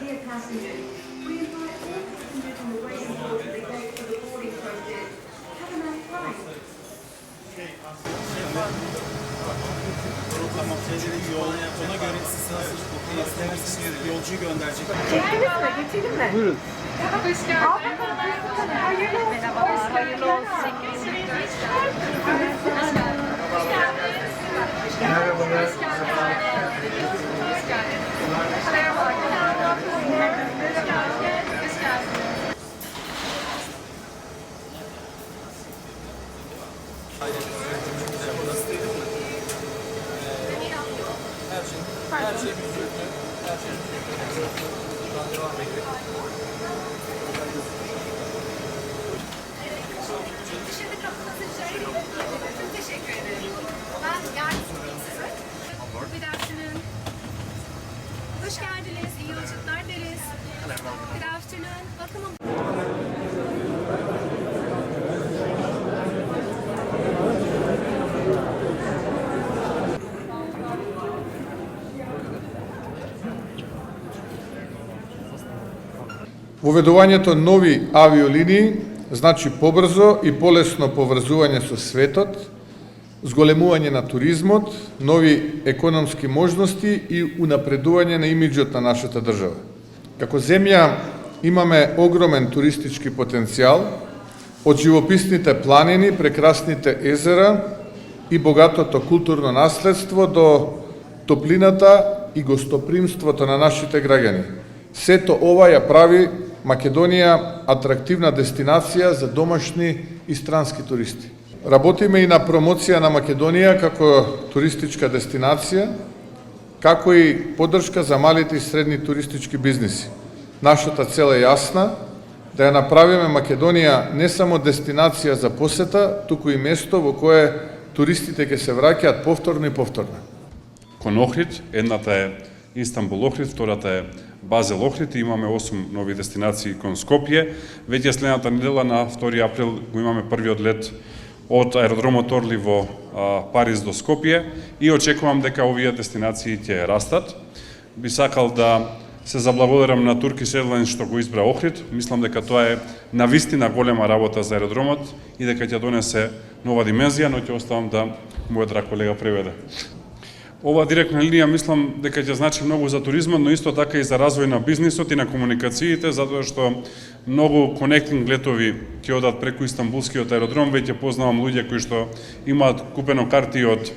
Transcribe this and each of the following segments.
Dear passengers, we invite all passengers on the waiting hall to the gate for the boarding process. Have a nice flight. Ona göre siz isterseniz yolcuyu gönderecek. Çektiniz mi? Geçelim mi? Buyurun. Hoş geldiniz. Hayırlı olsun. Merhaba, hayırlı olsun. Her Teşekkür ederim. Ben. Good afternoon. Hoş geldiniz. İyi yolculuklar Воведувањето нови авиолинии значи побрзо и полесно поврзување со светот, зголемување на туризмот, нови економски можности и унапредување на имиджот на нашата држава. Како земја имаме огромен туристички потенцијал, од живописните планини, прекрасните езера и богатото културно наследство до топлината и гостопримството на нашите граѓани. Сето ова ја прави Македонија атрактивна дестинација за домашни и странски туристи. Работиме и на промоција на Македонија како туристичка дестинација, како и поддршка за малите и средни туристички бизниси. Нашата цел е јасна, да ја направиме Македонија не само дестинација за посета, туку и место во кое туристите ќе се враќаат повторно и повторно. кон Охрид. Едната е Истанбул Охрид, втората е Базел Охрид и имаме 8 нови дестинации кон Скопје. Веќе следната недела на 2 април го имаме првиот лет од аеродромот Орли во Париз до Скопје и очекувам дека овие дестинации ќе растат. Би сакал да се заблагодарам на Турки Седлайн што го избра Охрид. Мислам дека тоа е на вистина голема работа за аеродромот и дека ќе донесе нова димензија, но ќе оставам да мојот драг колега преведе. Ова директна линија мислам дека ќе значи многу за туризмот, но исто така и за развој на бизнисот и на комуникациите, затоа што многу конектинг летови ќе одат преку Истанбулскиот аеродром, веќе познавам луѓе кои што имаат купено карти од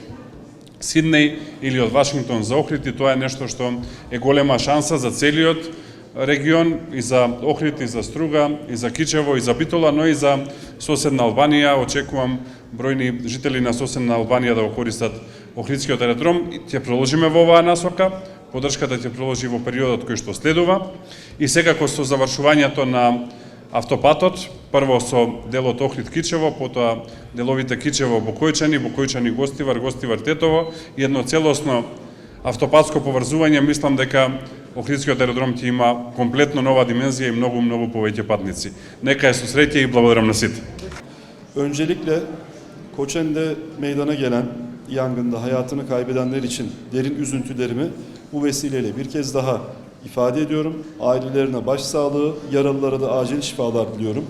Сиднеј или од Вашингтон за Охрид и тоа е нешто што е голема шанса за целиот регион и за Охрид и за Струга и за Кичево и за Битола, но и за соседна Албанија. Очекувам бројни жители на соседна Албанија да го користат Охридскиот аеродром. Ќе продолжиме во оваа насока. поддршката ќе продолжи во периодот кој што следува и секако со завршувањето на автопатот, прво со делот Охрид Кичево, потоа деловите Кичево Бокојчани, Бокојчани Гостивар, Гостивар Тетово и едно целосно автопатско поврзување, мислам дека Охридскиот аеродром ќе има комплетно нова димензија и многу многу повеќе патници. Нека е со среќа и благодарам на сите. Öncelikle Koçen'de meydana gelen yangında hayatını kaybedenler için derin üzüntülerimi bu vesileyle bir kez daha ifade ediyorum. Ailelerine başsağlığı, yaralılara da acil şifalar diliyorum.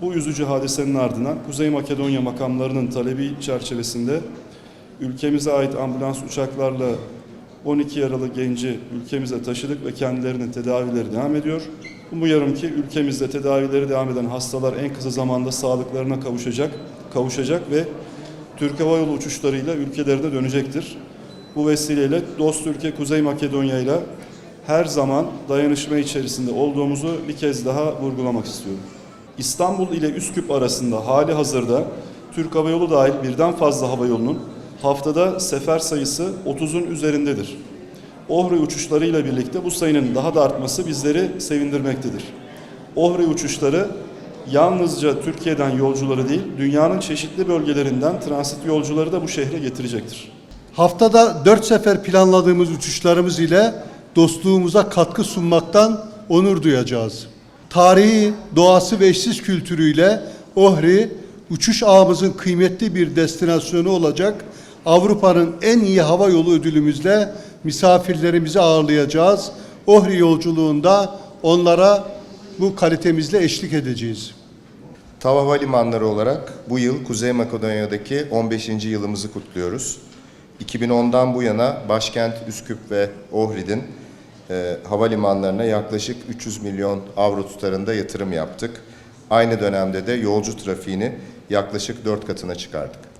Bu üzücü hadisenin ardından Kuzey Makedonya makamlarının talebi çerçevesinde ülkemize ait ambulans uçaklarla 12 yaralı genci ülkemize taşıdık ve kendilerinin tedavileri devam ediyor. Umuyorum ki ülkemizde tedavileri devam eden hastalar en kısa zamanda sağlıklarına kavuşacak, kavuşacak ve Türk Hava Yolu uçuşlarıyla ülkelerine dönecektir. Bu vesileyle dost ülke Kuzey Makedonya ile her zaman dayanışma içerisinde olduğumuzu bir kez daha vurgulamak istiyorum. İstanbul ile Üsküp arasında hali hazırda Türk Hava Yolu dahil birden fazla hava yolunun haftada sefer sayısı 30'un üzerindedir. Ohri uçuşlarıyla birlikte bu sayının daha da artması bizleri sevindirmektedir. Ohri uçuşları yalnızca Türkiye'den yolcuları değil, dünyanın çeşitli bölgelerinden transit yolcuları da bu şehre getirecektir. Haftada dört sefer planladığımız uçuşlarımız ile dostluğumuza katkı sunmaktan onur duyacağız. Tarihi, doğası ve eşsiz kültürüyle Ohri, uçuş ağımızın kıymetli bir destinasyonu olacak. Avrupa'nın en iyi hava yolu ödülümüzle misafirlerimizi ağırlayacağız. Ohri yolculuğunda onlara bu kalitemizle eşlik edeceğiz. TAV Havalimanları olarak bu yıl Kuzey Makedonya'daki 15. yılımızı kutluyoruz. 2010'dan bu yana başkent Üsküp ve Ohrid'in e, havalimanlarına yaklaşık 300 milyon avro tutarında yatırım yaptık. Aynı dönemde de yolcu trafiğini yaklaşık 4 katına çıkardık.